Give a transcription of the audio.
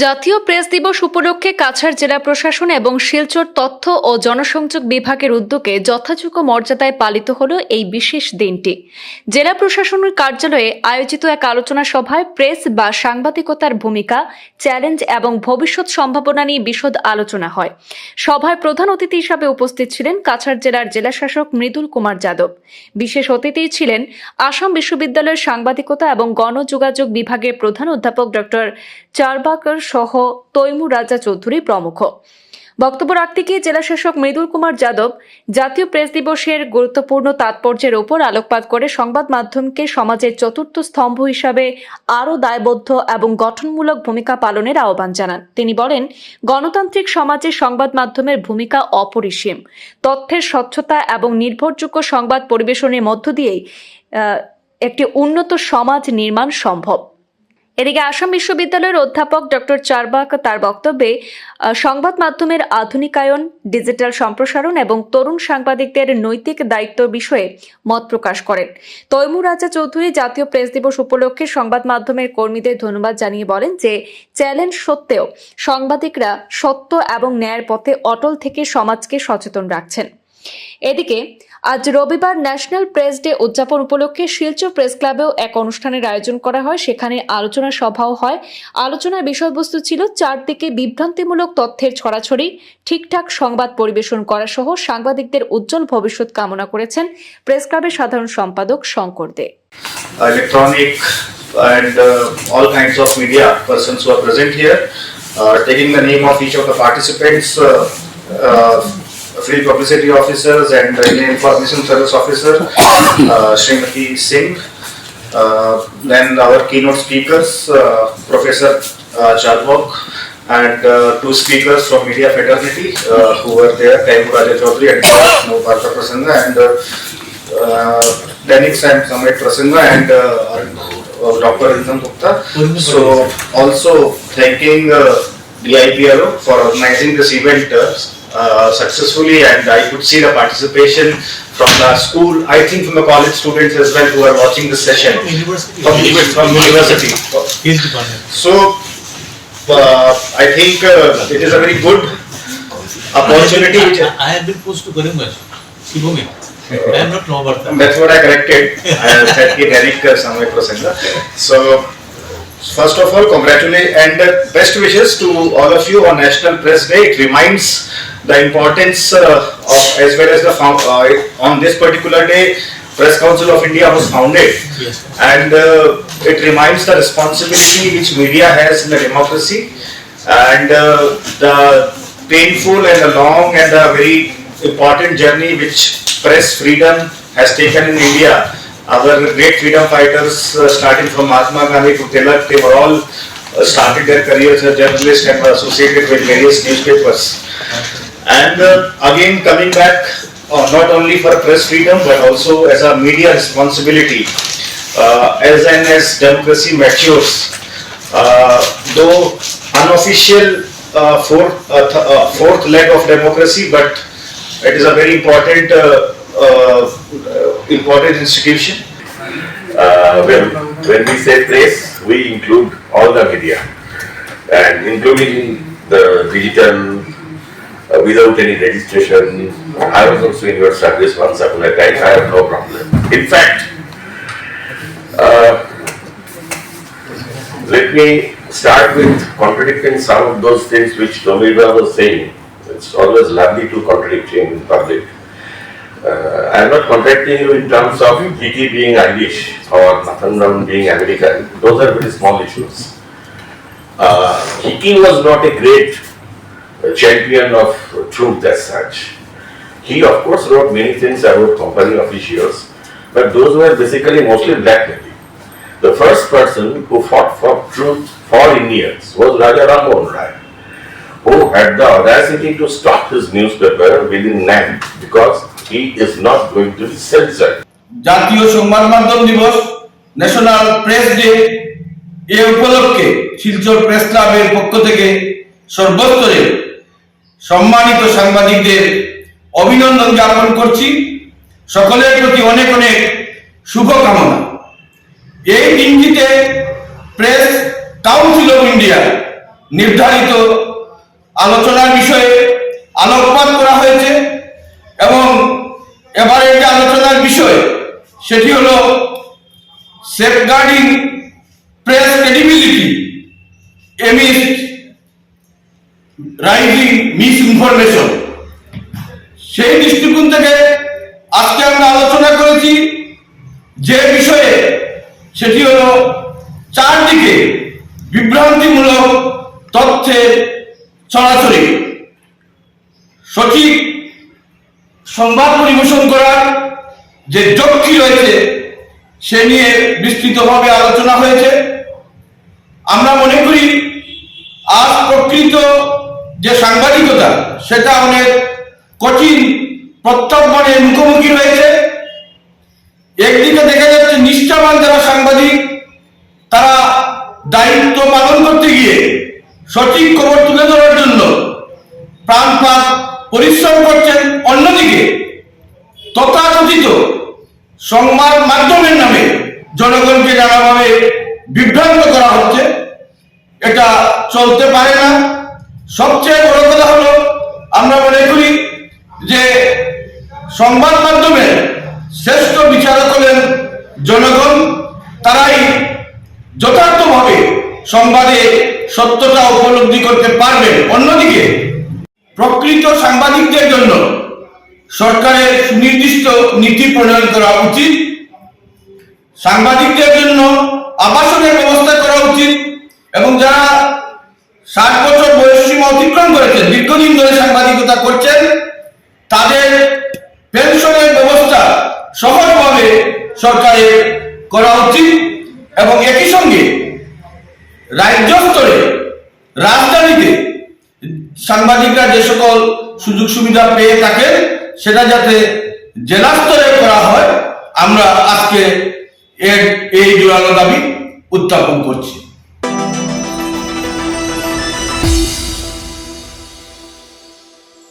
জাতীয় প্রেস দিবস উপলক্ষে কাছাড় জেলা প্রশাসন এবং শিলচর তথ্য ও জনসংযোগ বিভাগের উদ্যোগে যথাযোগ্য মর্যাদায় পালিত হল এই বিশেষ দিনটি। জেলা প্রশাসনের কার্যালয়ে আয়োজিত এক আলোচনা সভায় প্রেস বা সাংবাদিকতার ভূমিকা, চ্যালেঞ্জ এবং ভবিষ্যৎ সম্ভাবনা নিয়ে বিশদ আলোচনা হয়। সভায় প্রধান অতিথি হিসাবে উপস্থিত ছিলেন কাছাড় জেলার জেলাশাসক মৃদুল কুমার যাদব। বিশেষ অতিথি ছিলেন আসাম বিশ্ববিদ্যালয়ের সাংবাদিকতা এবং গণযোগাযোগ বিভাগের প্রধান অধ্যাপক ডক্টর চারবাকর সহ তৈমুর রাজা চৌধুরী প্রমুখ। বক্তব্য রাখতে গিয়ে জেলাশাসক মৃদুল কুমার যাদব জাতীয় প্রেস দিবসের গুরুত্বপূর্ণ তাৎপর্যের ওপর আলোকপাত করে সংবাদ মাধ্যমকে সমাজের চতুর্থ স্তম্ভ হিসাবে আরও দায়বদ্ধ এবং গঠনমূলক ভূমিকা পালনের আহ্বান জানান। তিনি বলেন, গণতান্ত্রিক সমাজে সংবাদ মাধ্যমের ভূমিকা অপরিসীম। তথ্যের স্বচ্ছতা এবং নির্ভরযোগ্য সংবাদ পরিবেশনের মধ্য দিয়েই একটি উন্নত সমাজ নির্মাণ সম্ভব। এদিকে আসাম বিশ্ববিদ্যালয়ের অধ্যাপক ডক্টর চারবাক তার বক্তব্যে সংবাদ মাধ্যমের আধুনিকায়ন, ডিজিটাল সম্প্রসারণ এবং তরুণ সাংবাদিকদের নৈতিক দায়িত্ব বিষয়ে মত প্রকাশ করেন। তৈমুর রাজা চৌধুরী জাতীয় প্রেস দিবস উপলক্ষে সংবাদ মাধ্যমের কর্মীদের ধন্যবাদ জানিয়ে বলেন যে, চ্যালেঞ্জ সত্ত্বেও সাংবাদিকরা সত্য এবং ন্যায়ের পথে অটল থেকে সমাজকে সচেতন রাখছেন। এদিকে আজ রবিবার ন্যাশনাল প্রেস ডে উদযাপন উপলক্ষে শিলচর প্রেস ক্লাবেও এক অনুষ্ঠানের আয়োজন করা হয় সেখানে আলোচনা সভাও হয় আলোচনার বিষয়বস্তু ছিল চারদিকে বিভ্রান্তিমূলক তথ্যের ছড়াছড়ি ঠিকঠাক সংবাদ পরিবেশন করা সহ সাংবাদিকদের উজ্জ্বল ভবিষ্যৎ কামনা করেছেন প্রেস ক্লাবের সাধারণ সম্পাদক শঙ্কর দে electronic and uh, all kinds of media persons who are present here. Uh, taking the name of each of the participants, uh, uh, Free Publicity Officers and uh, Indian Information Service Officer, uh, Srimati Singh. Uh, then our keynote speakers, uh, Professor uh, and uh, two speakers from Media Fraternity uh, who were there, Taimur Raja Chaudhary and Bharata Prasanna and uh, uh, Denix and Samit Prasanna and uh, uh, Dr. Rinzam Gupta. So also thanking uh, DIPRO for organizing this event successfully and I could see the participation from the school, I think from the college students as well who are watching this session. University. From, from university. So, uh, I think uh, it is a very good opportunity which I, I have been posted to Karimganj. I am not know about that. That's what I corrected. I said uh, Samay Prasanna. So, first of all, congratulate and uh, best wishes to all of you on National Press Day. It reminds the importance uh, of as well as the found, uh, on this particular day, Press Council of India was founded. Yes. And uh, it reminds the responsibility which media has in the democracy and uh, the painful and the long and the very important journey which press freedom has taken in India. Our great freedom fighters, uh, starting from Mahatma Gandhi to Tilak, they were all uh, started their careers as journalists and were associated with various newspapers. And uh, again, coming back, uh, not only for press freedom, but also as a media responsibility, uh, as and as democracy matures, uh, though unofficial uh, fourth, uh, uh, fourth leg of democracy, but it is a very important, uh, uh, important institution. Uh, when, when we say press, we include all the media and including the digital uh, without any registration. I was also in your service once upon a time, I have no problem. In fact, uh, let me start with contradicting some of those things which Tomilba was saying. It's always lovely to contradict him in public. Uh, I am not contradicting you in terms of Kiki being Irish or Nathan being American. Those are very small issues. Uh, Kiki was not a great champion of truth as such. He, of course, wrote many things about company officials, but those were basically mostly blackmailing. The first person who fought for truth for Indians was Raja Ram Mohan Rai, who had the audacity to stop his newspaper within NAM because he is not going to be censored. জাতীয় সংবাদ মাধ্যম দিবস national press day এ উপলক্ষে Silchar press ক্লাবের পক্ষ থেকে সর্বস্তরে সম্মানিত সাংবাদিকদের অভিনন্দন জ্ঞাপন করছি। সকলের প্রতি অনেক অনেক শুভকামনা। এই দিনটিতে প্রেস কাউন্সিল অফ ইন্ডিয়া নির্ধারিত আলোচনার বিষয়ে আলোকপাত করা হয়েছে। এবারে যে আলোচনার বিষয়, সেটি হলো safeguarding press credibility amidst rising misinformation সেই দৃষ্টিকোণ থেকে আজকে আমরা আলোচনা করেছি যে বিষয়ে, সেটি হলো চারদিকে বিভ্রান্তিমূলক তথ্যের ছড়াছড়ি সঠিক সংবাদ পরিবেশন করার যে যক্ষি রয়েছে, সে নিয়ে বিস্তৃতভাবে আলোচনা হয়েছে। আমরা মনে করি, আজ প্রকৃত যে সাংবাদিকতা, সেটা অনেক কঠিন প্রত্যাহ্বানের মুখোমুখি রয়েছে। একদিকে দেখা যাচ্ছে নিষ্ঠাবান যারা সাংবাদিক, তারা দায়িত্ব পালন করতে গিয়ে সঠিক খবর তুলে ধরার জন্য প্রাণপাত পরিশ্রম করছেন অন্যদিকে তথাকথিত সংবাদ মাধ্যমের নামে জনগণকে নানাভাবে বিভ্রান্ত করা হচ্ছে। এটা চলতে পারে না। সবচেয়ে বড় কথা হলো, আমরা মনে করি যে সংবাদ মাধ্যমে শ্রেষ্ঠ বিচারক হলেন জনগণ। তারাই যথার্থভাবে সংবাদে সত্যতা উপলব্ধি করতে পারবেন। অন্যদিকে প্রকৃত সাংবাদিকদের জন্য সরকারের সুনির্দিষ্ট নীতি প্রণয়ন করা উচিত, সাংবাদিকদের জন্য আবাসনের ব্যবস্থা করা উচিত, এবং যারা ষাট বছর বয়স সীমা অতিক্রম করেছেন দীর্ঘদিন ধরে সাংবাদিকতা করছেন, তাদের পেনশনের ব্যবস্থা সহজভাবে সরকারের করা উচিত, এবং একই সঙ্গে রাজ্য স্তরে রাজধানীতে সাংবাদিকরা যে সকল সুযোগ সুবিধা পেয়ে থাকেন সেটা যাতে জেলা স্তরে করা হয়, আমরা আজকে এই জোরালো দাবি উত্থাপন করছি।